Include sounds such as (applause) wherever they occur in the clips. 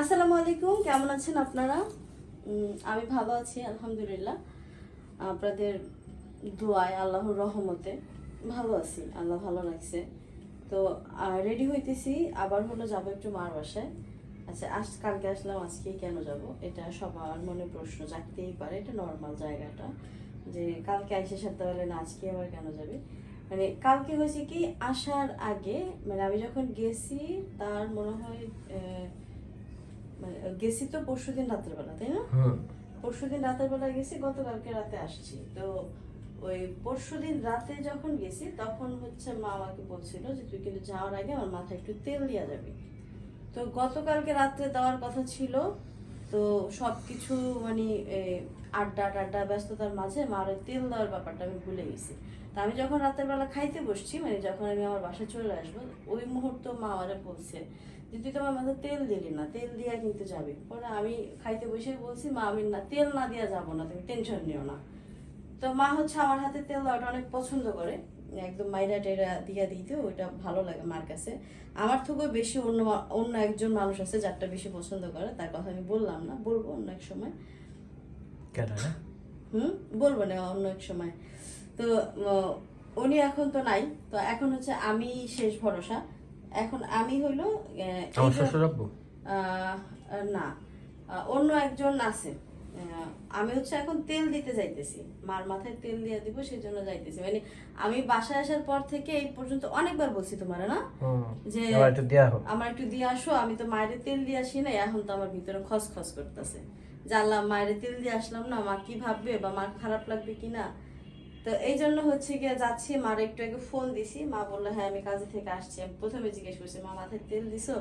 আসসালামু আলাইকুম, কেমন আছেন আপনারা? আমি ভালো আছি, আলহামদুলিল্লাহ। আপনাদের দোয়ায়, আল্লাহর রহমতে ভালো আছি, আল্লাহ ভালো লাগছে তো রেডি হইতেছি, আবার হলো যাব একটু মার বাসায়। আচ্ছা আজ কালকে আসলাম আজকে কেন যাব? এটা সবার মনে প্রশ্ন, জাগতেই পারে, এটা নর্মাল জায়গাটা। যে, কালকে আইসে সারতে পারলে না, আজকে আবার কেন যাবে? মানে কালকে হয়েছে কি, আসার আগে মানে আমি যখন গেছি, তার মনে হয় মানে গেছি তো পরশু দিন রাতের বেলা তাই না? পরশু দিন রাতের বেলা গেছি গতকালকে রাতে আসছি। তো ওই পরশু দিন রাতে যখন গেছি তখন হচ্ছে মা আমাকে বলছিল যে তুই কিন্তু যাওয়ার আগে আমার মাথায় একটু তেল দিয়া যাবি। তো গতকালকে রাত্রে দেওয়ার কথা ছিল। তো সব কিছু মানে আড্ডা টাড্ডা ব্যস্ততার মাঝে মার ওই তেল দেওয়ার ব্যাপারটা আমি ভুলে গেছি। তা আমি যখন রাতের বেলা খাইতে বসছি মানে যখন আমি আমার বাসায় চলে আসব ওই মুহূর্তে মা আমারে বলছে যে তুই তোমার মাথায় তেল দিলি না তেল দিয়া কিন্তু যাবি। পরে আমি খাইতে বসে বলছি মা আমি না তেল না দিয়া যাব না তুমি টেনশন নিও না। তো মা হচ্ছে আমার হাতে তেল দেওয়াটা অনেক পছন্দ করে। একদম মাইরা টেরা দিয়া দিতে ওইটা ভালো লাগে মার কাছে। আমার থেকেও বেশি অন্য অন্য একজন মানুষ আছে যারটা বেশি পছন্দ করে তার কথা আমি বললাম না বলব অন্য এক সময়। কেন হুম? বলব না অন্য এক সময়। তো উনি এখন তো নাই তো এখন হচ্ছে আমি শেষ ভরসা। এখন আমি আহ, না অন্য একজন আছে। আমি হচ্ছে এখন তেল দিতে যাইতেছি। মার মাথায় তেল দিয়ে দিব সেই জন্য যাইতেছি। মানে আমি বাসায় আসার পর থেকে এই পর্যন্ত অনেকবার বলছি তোমার না? যে আমার একটু দিয়ে আসো আমি তো মায়ের তেল দিয়ে আসি না এখন তো আমার ভিতরে খস খস করতেছে। জানলাম মায়ের তেল দিয়ে আসলাম না মা কি ভাববে বা মার খারাপ লাগবে কিনা? না তো এই জন্য হচ্ছে গিয়ে যাচ্ছি, মার একটু আগে ফোন দিছি। মা বলল হ্যাঁ আমি কাজে থেকে আসছি। আমি প্রথমে জিজ্ঞেস করছি, মা, মাথায় তেল দিছো?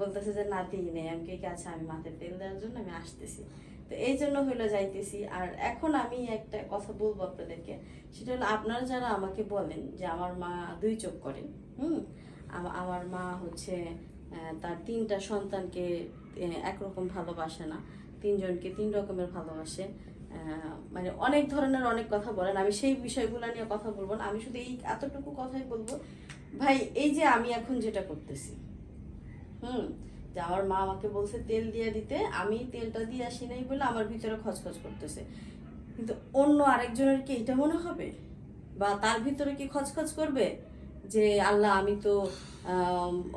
বলতেছে যে, না, দিই নেই। আমি কে কে আছে? আমি মাথায় তেল দেওয়ার জন্য আমি আসতেছি। তো এই জন্য হইল যাইতেছি। আর এখন আমি একটা কথা বলব আপনাদেরকে। সেটা হলো, আপনারা যারা আমাকে বলেন যে, আমার মা দুই চোখ করেন হুম? আমার মা হচ্ছে তার তিনটা সন্তানকে একরকম ভালোবাসে না। তিনজনকে তিন রকমের ভালোবাসে। মানে অনেক ধরনের অনেক কথা বলেন আমি সেই বিষয়গুলো নিয়ে কথা বলব না আমি শুধু এই এতটুকু কথাই বলব। ভাই এই যে আমি এখন যেটা করতেছি হুম যে আমার মা আমাকে বলছে তেল দিয়ে দিতে আমি তেলটা দিয়ে আসি নাই বলে আমার ভিতরে খচখচ করতেছে। কিন্তু অন্য আরেকজনের কি এটা মনে হবে? বা তার ভিতরে কি খচখচ করবে? যে আল্লাহ আমি তো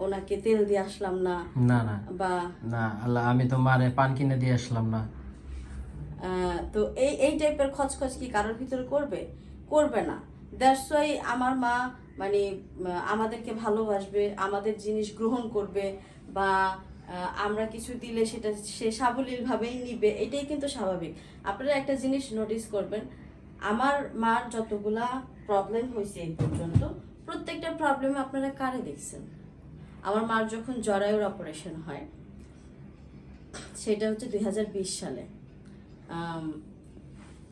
ওনাকে তেল দিয়ে আসলাম না। না না। বা না আল্লাহ আমি তো মারে পান কিনে দিয়ে আসলাম না। তো এই এই টাইপের খচখচ কি কারোর ভিতরে করবে? করবে না। দ্যাটস ওয়াই আমার মা মানে আমাদেরকে ভালোবাসবে, আমাদের জিনিস গ্রহণ করবে বা আমরা কিছু দিলে সেটা সে সাবলীলভাবেই নিবে, এটাই কিন্তু স্বাভাবিক। আপনারা একটা জিনিস নোটিস করবেন, আমার মার যতগুলা প্রবলেম হয়েছে এই পর্যন্ত, প্রত্যেকটা প্রবলেমে আপনারা কারে দেখছেন? আমার মার যখন জরায়ুর অপারেশন হয়, সেটা হচ্ছে দুই হাজার বিশ সালে।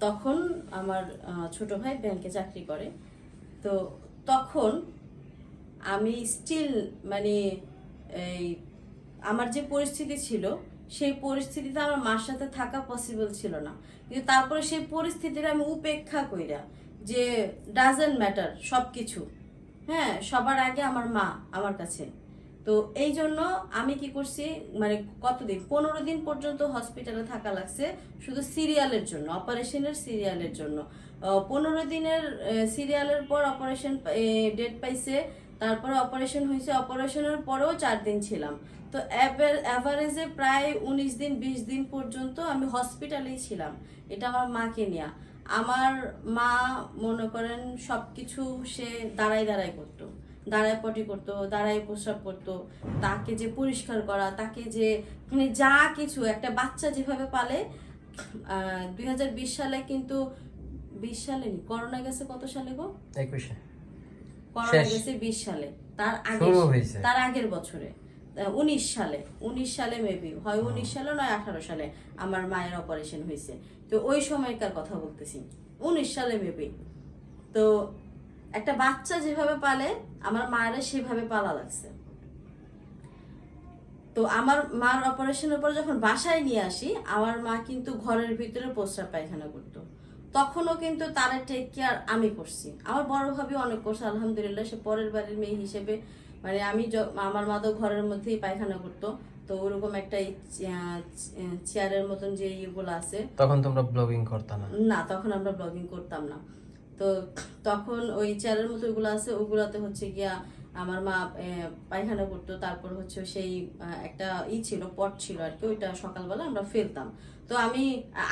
তখন আমার ছোট ভাই ব্যাংকে চাকরি করে। তো তখন আমি স্টিল মানে এই আমার যে পরিস্থিতি ছিল, সেই পরিস্থিতিতে আমার মার সাথে থাকা পসিবল ছিল না। কিন্তু তারপরে সেই পরিস্থিতিটা আমি উপেক্ষা কইরা যে ডাজেন্ট ম্যাটার সব কিছু হ্যাঁ সবার আগে আমার মা আমার কাছে। তো এই জন্য আমি কি করছি মানে কতদিন? পনেরো দিন পর্যন্ত হসপিটালে থাকা লাগছে শুধু সিরিয়ালের জন্য অপারেশনের সিরিয়ালের জন্য। পনেরো দিনের সিরিয়ালের পর অপারেশন ডেট পাইছে, তারপরে অপারেশন হয়েছে অপারেশনের পরেও চার দিন ছিলাম। তো অ্যাভারেজে প্রায় উনিশ দিন, বিশ দিন পর্যন্ত আমি হসপিটালেই ছিলাম। এটা আমার মাকে নিয়ে। আমার মা মনে করেন সব কিছু সে দাঁড়াই দাঁড়াই করতো। দাঁড়ায় পটি করতো দাঁড়ায় প্রস্রাব করতো তাকে যে পরিষ্কার করা তাকে যে মানে যা কিছু একটা বাচ্চা যেভাবে পালে দুই হাজার বিশ সালে কিন্তু বিশ সালে নি? করোনা গেছে কত সালে গো? একুশে। করোনা গেছে বিশ সালে। তার আগে তার আগের বছরে। উনিশ সালে। উনিশ সালে মেবি হয় উনিশ সালে নয় আঠারো সালে আমার মায়ের অপারেশন হয়েছে। তো ওই সময়কার কথা বলতেছি। উনিশ সালে মেবি তো একটা বাচ্চা যেভাবে পালে আমার মায়েরা সেভাবে পালা লাগছে। তো আমার মার অপারেশনের পর যখন বাসায় নিয়ে আসি আমার মা কিন্তু ঘরের ভিতরে প্রস্রাব পায়খানা করতো। তখনও কিন্তু তার টেক কেয়ার আমি করছি। আমার বড় ভাবি অনেক করছে আলহামদুলিল্লাহ সে পরের বাড়ির মেয়ে হিসেবে মানে আমি আমার মা তো ঘরের মধ্যেই পায়খানা করতো। তো ওরকম একটা চেয়ারের মতন যে ইয়েগুলো আছে। তখন তোমরা ব্লগিং করতাম না? না তখন আমরা ব্লগিং করতাম না। তো তখন ওই চেয়ারের মতো ওগুলো আছে ওগুলাতে হচ্ছে গিয়া আমার মা পায়খানা করতো। তারপর হচ্ছে সেই একটা ই ছিল পট ছিল আর কি ওইটা সকালবেলা আমরা ফেলতাম। তো আমি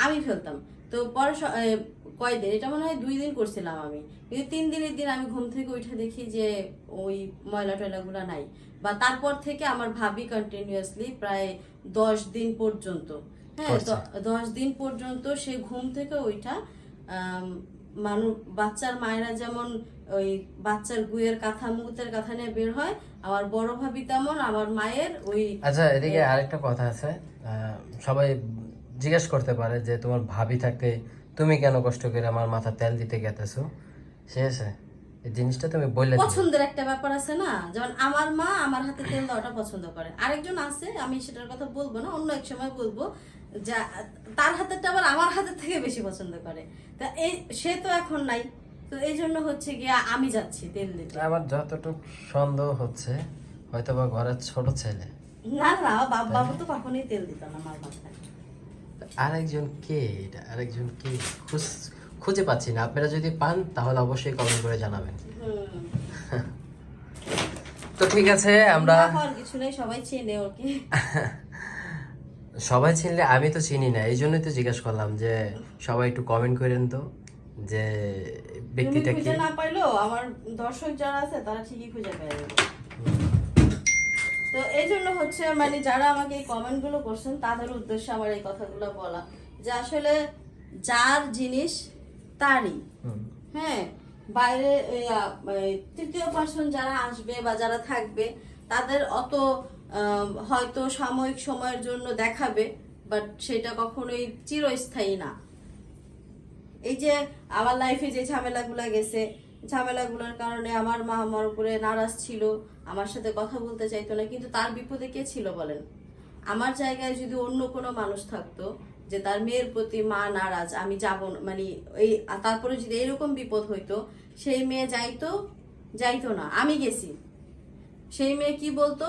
আমি ফেলতাম। তো পরে কয়দিন এটা মনে হয় দুই দিন করছিলাম আমি। কিন্তু তিন দিনের দিন আমি ঘুম থেকে উঠে দেখি যে ওই ময়লা টয়লাগুলো নাই। বা তারপর থেকে আমার ভাবি কন্টিনিউয়াসলি প্রায় দশ দিন পর্যন্ত হ্যাঁ দশ দিন পর্যন্ত সে ঘুম থেকে ওইটা মানুষ বাচ্চার মায়েরা যেমন ওই বাচ্চার গুয়ের কাঁথা মুহূর্তের কাঁথা নিয়ে বের হয় আমার বড় ভাবি তেমন আমার মায়ের ওই আচ্ছা এদিকে আরেকটা কথা আছে। সবাই জিজ্ঞেস করতে পারে যে তোমার ভাবি থাকতে তুমি কেন কষ্ট করে আমার মাথা তেল দিতে গেতেছো? ঠিক আছে। এই জিনিসটা তুমি বললে পছন্দের একটা ব্যাপার আছে না? যেমন আমার মা আমার হাতে তেল দেওয়াটা পছন্দ করে। আরেকজন আছে আমি সেটার কথা বলব না অন্য এক সময় বলব। যা তার হাতেরটা আবার আমার হাতের থেকে বেশি পছন্দ করে। তা এই সে তো এখন নাই। তো এই জন্য হচ্ছে গিয়া আমি যাচ্ছি তেল দিতে। আমার যতটুকু সন্দেহ হচ্ছে হয়তো বা ঘরের ছোট ছেলে। না না বাবা বাবু তো কখনোই তেল দিত না আমার মাথায়। আরেকজন কে এটা? আরেকজন কে? খুঁজ- খুঁজে পাচ্ছি না। আপনারা যদি পান তাহলে অবশ্যই কমেন্ট করে জানাবেন। তো ঠিক আছে আমরা হওয়ার কিছু নেই সবাই চেনে ওকে। (laughs) সবাই চিনলে আমি তো চিনি না এই জন্যই তো জিজ্ঞেস করলাম যে সবাই একটু কমেন্ট করেন তো যে ব্যক্তিটা কি? না পাইলো আমার দর্শক যারা আছে তারা ঠিকই খুঁজে পেয়ে যাবে। তো এই জন্য হচ্ছে মানে যারা আমাকে এই কমেন্টগুলো করছেন তাদের উদ্দেশ্যে আমার এই কথাগুলো বলা। যে আসলে যার জিনিস তারই। হ্যাঁ বাইরে তৃতীয় পার্সন যারা আসবে বা যারা থাকবে তাদের অত হয়তো সাময়িক সময়ের জন্য দেখাবে বাট সেটা কখনোই চিরস্থায়ী না। এই যে আমার লাইফে যে ঝামেলাগুলো গেছে, ঝামেলাগুলোর কারণে আমার মা আমার উপরে নারাজ ছিল, আমার সাথে কথা বলতে চাইতো না, কিন্তু তার বিপদে কে ছিল বলেন? আমার জায়গায় যদি অন্য কোনো মানুষ থাকতো, যে তার মেয়ের প্রতি মা নারাজ, আমি যাব মানে এই, তারপরে যদি এরকম বিপদ হইতো, সেই মেয়ে যাইতো যাইতো না। আমি গেছি। সেই মেয়ে কি বলতো,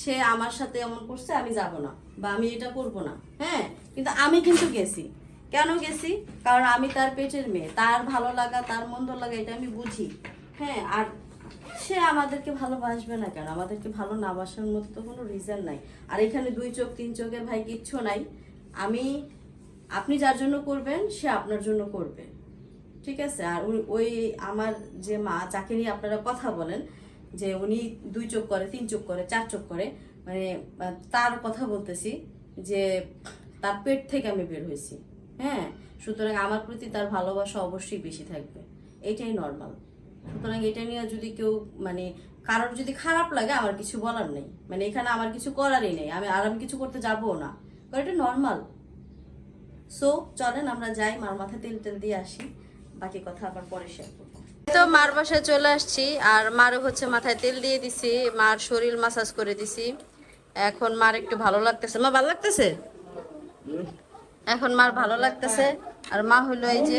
সে আমার সাথে এমন করছে, আমি যাব না, বা আমি এটা করব না। হ্যাঁ কিন্তু আমি কিন্তু গেছি। কেন গেছি? কারণ আমি তার পেটের মেয়ে, তার ভালো লাগা, তার মন্দ লাগা, এটা আমি বুঝি। হ্যাঁ আর সে আমাদেরকে ভালোবাসবে না কেন? আমাদেরকে ভালো না বাসার মতো তো কোনো রিজন নাই। আর এখানে দুই চোখ, তিন চোখের ভাই কিচ্ছু নাই। আমি, আপনি যার জন্য করবেন, সে আপনার জন্য করবে। ঠিক আছে? আর ওই আমার যে মা, যাকে নিয়ে আপনারা কথা বলেন যে উনি দুই চোখ করে, তিন চোখ করে, চার চোখ করে মানে তার কথা বলতেছি যে তার পেট থেকে আমি বের হয়েছি হ্যাঁ? সুতরাং আমার প্রতি তার ভালোবাসা অবশ্যই বেশি থাকবে। এটাই নর্মাল সুতরাং এটা নিয়ে যদি কেউ মানে কারোর যদি খারাপ লাগে, আমার কিছু বলার নেই। মানে এখানে আমার কিছু করারই নেই। আমি আর আমি কিছু করতে যাব না। কারণ এটা নর্মাল সো চলেন আমরা যাই, মার মাথায় তেল তেল দিয়ে আসি। বাকি কথা আবার পরে শেয়ার তো মার বাসায় চলে আসছি আর মারও হচ্ছে মাথায় তেল দিয়ে দিছি মার শরীর মাসাজ করে দিছি। এখন মার একটু ভালো লাগতেছে। মা ভালো লাগতেছে? এখন মার ভালো লাগতেছে আর মা হলো এই যে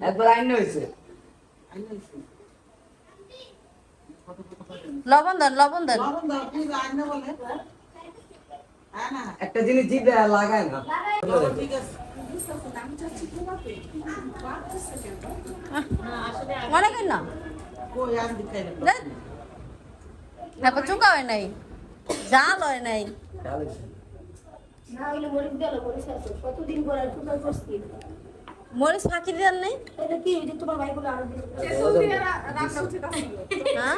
একবার আইন হয়েছে। লবণ দেন লবণ দেন লবণ দাও কি রান্না বলে হ্যাঁ না একটা জিনিস জিভে লাগায় না। লবণ ঠিক আছে না। তারপর চুকা হয় নাই জাল হয় নাই। না হইলে মরিচ গেল মরিচ আছে। কতদিন পরে চুকা করছি? মরিচ ফাঁকি দেন নাই? এটা কি? ওই যে তোমার ভাইগুলো আরও দিন হ্যাঁ?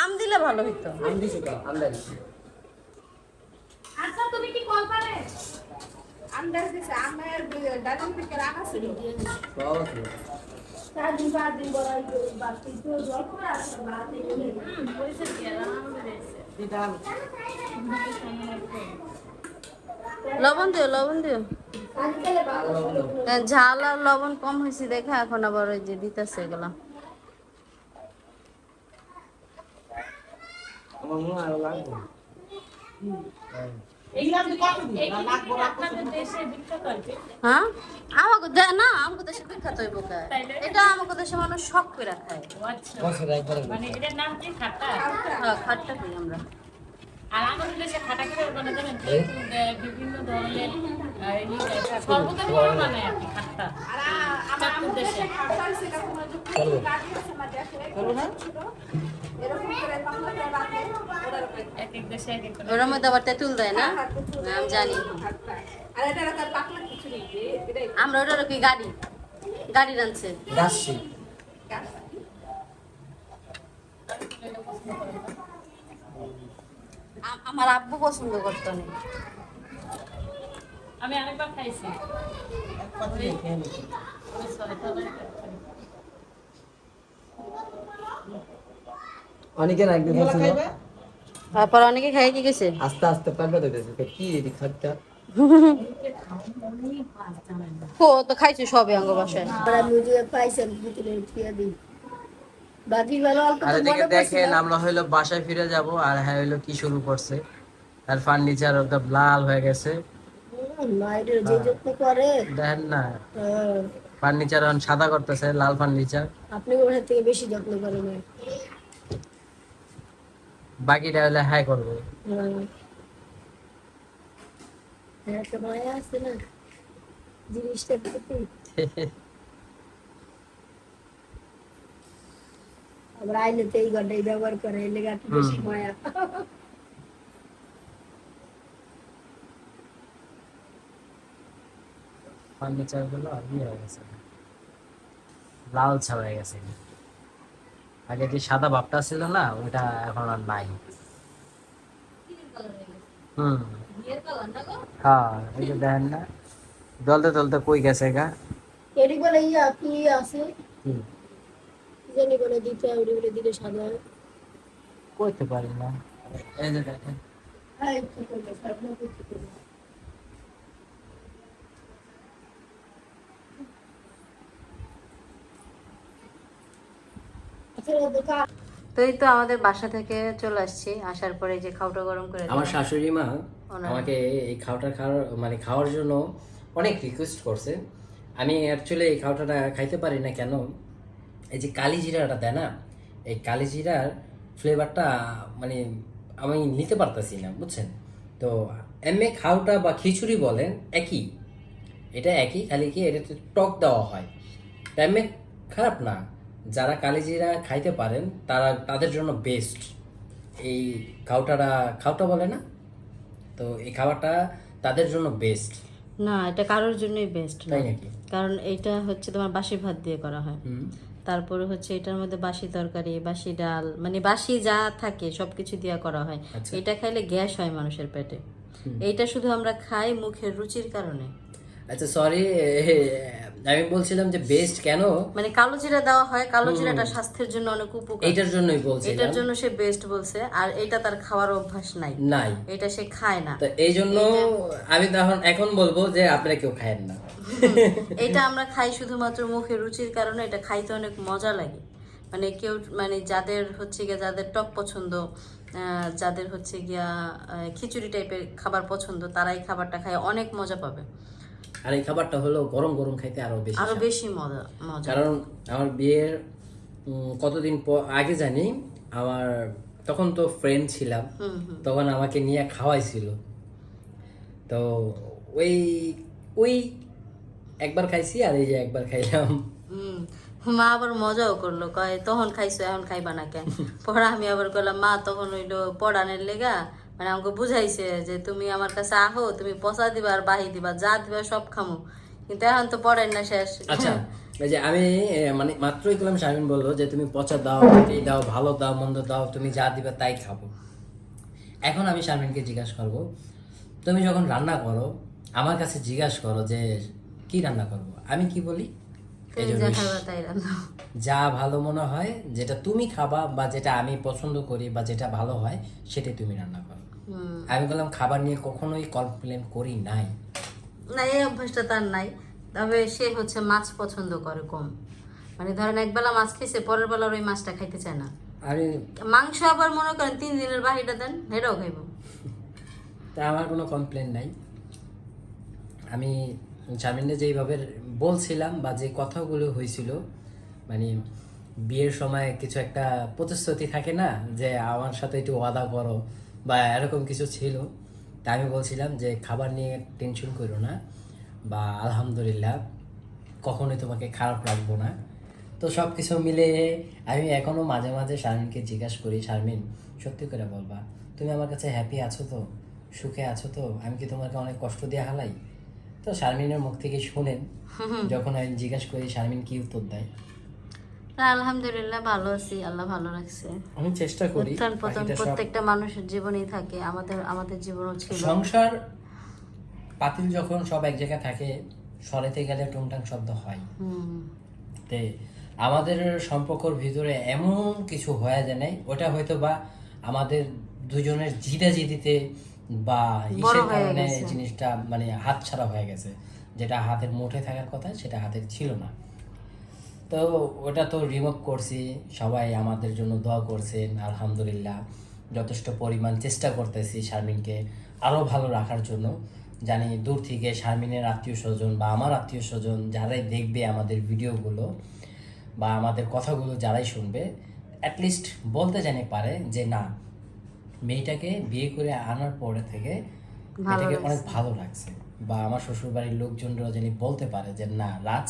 আম দিলে ভালো হইতো। আমি দিছি তো আমদানি আচ্ছা তুমি কি কল পারে আন্দাজ দিছে আমার ডাজন থেকে রাখা ছিল সব আছে। চার দিন পাঁচ দিন বড় বাকি তো জল করে আসে বাদ এটা লবণ দিও লবণ দিও। ঝাল আর লবণ কম হয়েছে দেখে এখন আবার ওই যে দিতেছে এগুলা। হয় হ্যাঁ? আমাকে দে না আমাকে দেশে বিখ্যাত হইব এটা আমাকে দেশে মানুষ শখ করে খায়। ও আচ্ছা। মানে এটার নাম কি খাট্টা? হ্যাঁ খাই আমরা। আর আমাদের দেশে খাটা করে বিভিন্ন ধরনের সর্বদা খাট্টা। ওর মধ্যে আবার তেঁতুল দেয় না? আমি জানি। আমরা ওটার কি গাড়ি। গাড়ি রানছে আমার আব্বু পছন্দ করতো না। আমি আরেকবার খাইছি। অনেকে না একদিন তারপর অনেকে খাই কি গেছে আস্তে আস্তে পারবে তো গেছে কি এদিক খাটটা? ও তো খাইছে সবে অঙ্গ বাসায় ভিতরে ফিয়া দিই বাকি ভালো অল্প আর এদিকে দেখেন আমরা হইল বাসায় ফিরে যাব আর হ্যাঁ হইল কি শুরু করছে। আর ফার্নিচার একদম লাল হয়ে গেছে। মায়ের যে যত্ন করে। দেখেন না। হ্যাঁ, ফার্নিচার এখন সাদা করতেছে লাল ফার্নিচার আপনি ওর থেকে বেশি যত্ন করেন বাকিটা হলে হ্যাঁ করব। হ্যাঁ (laughs) হ্যাঁ, একটা মায়া আছে না জিনিসটার প্রতি আমরা আইলে তো এই ঘন্টাই ব্যবহার করে এই লেগে বেশি মায়া। ফার্নিচারগুলো ইয়ে হয়ে গেছে। লাল আগে যে সাদা ভাবটা ছিল না ওইটা এখন আর নাই। হুম। হ্যাঁ এই যে দেখেন না। দলতে দলতে কই গেছে গা? এটি বলে ইয়া কি আছে? জানি বলে দিতে ওটি বলে দিলে সাদা। করতে পারি না। এই যে দেখেন। হ্যাঁ আচ্ছা তো এই তো আমাদের বাসা থেকে চলে আসছি। আসার পরে যে খাওয়াটা গরম করে আমার শাশুড়ি মা আমাকে এই খাওয়াটা খাওয়ার মানে খাওয়ার জন্য অনেক রিকোয়েস্ট করছে। আমি অ্যাকচুয়ালি এই খাওয়াটা খাইতে পারি না কেন? এই যে কালি জিরাটা দেয় না এই কালি জিরার ফ্লেভারটা মানে আমি নিতে পারতাছি না বুঝছেন? তো এমএ খাওটা বা খিচুড়ি বলেন একই। এটা একই খালি কি এটাতে টক দেওয়া হয়। তো এমএ খারাপ না। যারা কালিজিরা খাইতে পারেন তারা তাদের জন্য বেস্ট এই খাওয়াটা খাওটা বলে না? তো এই খাবারটা তাদের জন্য বেস্ট না এটা কারোর জন্যই বেস্ট তাই নাকি? কারণ এটা হচ্ছে তোমার বাসি ভাত দিয়ে করা হয়। হুম। তারপরে হচ্ছে এটার মধ্যে বাসি তরকারি বাসি ডাল মানে বাসি যা থাকে সবকিছু দিয়া করা হয়। আচ্ছা। এটা খাইলে গ্যাস হয় মানুষের পেটে। এইটা শুধু আমরা খাই মুখের রুচির কারণে। আচ্ছা সরি আমি বলছিলাম যে বেস্ট কেন? মানে কালো জিরা দেওয়া হয় কালো জিরাটা স্বাস্থ্যের জন্য অনেক উপকার। এইটার জন্যই বলছিলাম। এটার জন্য সে বেস্ট বলছে আর এটা তার খাওয়ার অভ্যাস নাই। নাই। এটা সে খায় না। তো এই জন্য আমি তখন এখন বলব যে আপনারা কেউ খায়েন না। এটা আমরা খাই শুধুমাত্র মুখের রুচির কারণে এটা খাইতে অনেক মজা লাগে। মানে কেউ মানে যাদের হচ্ছে গিয়া যাদের টক পছন্দ যাদের হচ্ছে গিয়া খিচুড়ি টাইপের খাবার পছন্দ তারাই খাবারটা খায় অনেক মজা পাবে। আর এই খাবারটা হলো গরম গরম খাইতে আরও বেশি আরও বেশি মজা মজা। কারণ আমার বিয়ের কতদিন আগে জানি আমার তখন তো ফ্রেন্ড ছিলাম তখন আমাকে নিয়ে খাওয়াইছিল। তো ওই ওই একবার খাইছি আর এই যে একবার খাইলাম। মা আবার মজাও করল কয় তখন খাইছো এখন খাইবা না কেন? (laughs) পরে আমি আবার কইলাম মা তখন হইল পড়ানের লেগা মানে আমাকে বুঝাইছে যে তুমি আমার কাছে আহো তুমি পচা দিবা আর বাহি দিবা যা দিবা সব খামো। কিন্তু এখন তো পড়েন না শেষ। আচ্ছা (laughs) যে আমি মানে মাত্রই গেলাম শামিন বলল যে তুমি পচা দাও এই দাও ভালো দাও মন্দ দাও তুমি যা দিবে তাই খাব। এখন আমি শামিনকে জিজ্ঞাসা করব তুমি যখন রান্না করো আমার কাছে জিজ্ঞাসা করো যে কি রান্না করব? আমি কি বলি? যা ভালো মনে হয় যেটা তুমি খাবা বা যেটা আমি পছন্দ করি বা যেটা ভালো হয় সেটাই তুমি রান্না করো। আমি বললাম খাবার নিয়ে কখনোই কমপ্লেন করি নাই। না এই অভ্যাসটা তার নাই। তবে সে হচ্ছে মাছ পছন্দ করে কম। মানে ধরেন একবেলা মাছ খেয়েছে পরের বেলা ওই মাছটা খাইতে চায় না। আরে মাংস আবার মনে করেন তিন দিনের বাহিটা দেন এটাও খাইব। তা আমার কোনো কমপ্লেন নাই। আমি শারমিনকে যেইভাবে বলছিলাম বা যে কথাগুলো হয়েছিল মানে বিয়ের সময় কিছু একটা প্রতিশ্রুতি থাকে না যে আমার সাথে একটু ওয়াদা করো। বা এরকম কিছু ছিল তা আমি বলছিলাম যে খাবার নিয়ে টেনশন করো না বা আলহামদুলিল্লাহ কখনোই তোমাকে খারাপ রাখব না। তো সব কিছু মিলে আমি এখনও মাঝে মাঝে শারমিনকে জিজ্ঞাসা করি শারমিন সত্যি করে বলবা তুমি আমার কাছে হ্যাপি আছো তো? সুখে আছো তো? আমি কি তোমাকে অনেক কষ্ট দিয়ে হালাই? তো শারমিনের মুখ থেকে শুনেন যখন আমি জিজ্ঞাসা করি শারমিন কি উত্তর দেয়? আলহামদুলিল্লাহ ভালো আছি আল্লাহ ভালো রাখছে। আমি চেষ্টা করি উত্থান পতন প্রত্যেকটা মানুষের জীবনেই থাকে আমাদের আমাদের জীবনও ছিল। সংসার পাতিল যখন সব এক জায়গায় থাকে সরেতে গেলে টুংটাং শব্দ হয়। তে আমাদের সম্পর্কর ভিতরে এমন কিছু হয়ে যায় নাই ওটা হয়তো বা আমাদের দুজনের জিদা জিদিতে বা ইসের কারণে জিনিসটা মানে হাত ছাড়া হয়ে গেছে। যেটা হাতের মুঠে থাকার কথা সেটা হাতের ছিল না। তো ওটা তো রিমুভ করছি। সবাই আমাদের জন্য দোয়া করছেন আলহামদুলিল্লাহ। যথেষ্ট পরিমাণ চেষ্টা করতেছি শারমিনকে আরও ভালো রাখার জন্য। জানি দূর থেকে শারমিনের আত্মীয় স্বজন বা আমার আত্মীয় স্বজন যারাই দেখবে আমাদের ভিডিওগুলো বা আমাদের কথাগুলো যারাই শুনবে অ্যাটলিস্ট বলতে জানি পারে যে না মেয়েটাকে বিয়ে করে আনার পরে থেকে মেয়েটাকে অনেক ভালো লাগছে। বা আমার শ্বশুর বাড়ির লোকজনরা জানি বলতে পারে যে না রাজ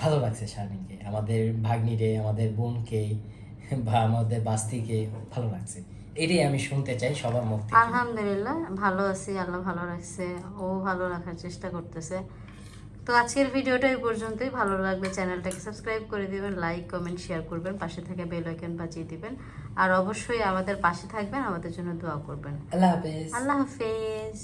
ভালো লাগছে শারমিনকে আমাদের ভাগ্নিরে আমাদের বোনকে (laughs) বা আমাদের বাস্তিকে ভালো লাগছে। এটাই আমি শুনতে চাই সবার মুখ থেকে। আলহামদুলিল্লাহ ভালো আছি আল্লাহ ভালো রাখছে ও ভালো রাখার চেষ্টা করতেছে। তো আজকের ভিডিওটা এই পর্যন্তই ভালো লাগলে চ্যানেলটাকে সাবস্ক্রাইব করে দিবেন লাইক কমেন্ট শেয়ার করবেন পাশে থেকে বেল আইকন বাজিয়ে দিবেন আর অবশ্যই আমাদের পাশে থাকবেন আমাদের জন্য দোয়া করবেন। আল্লাহ হাফেজ। আল্লাহ হাফেজ।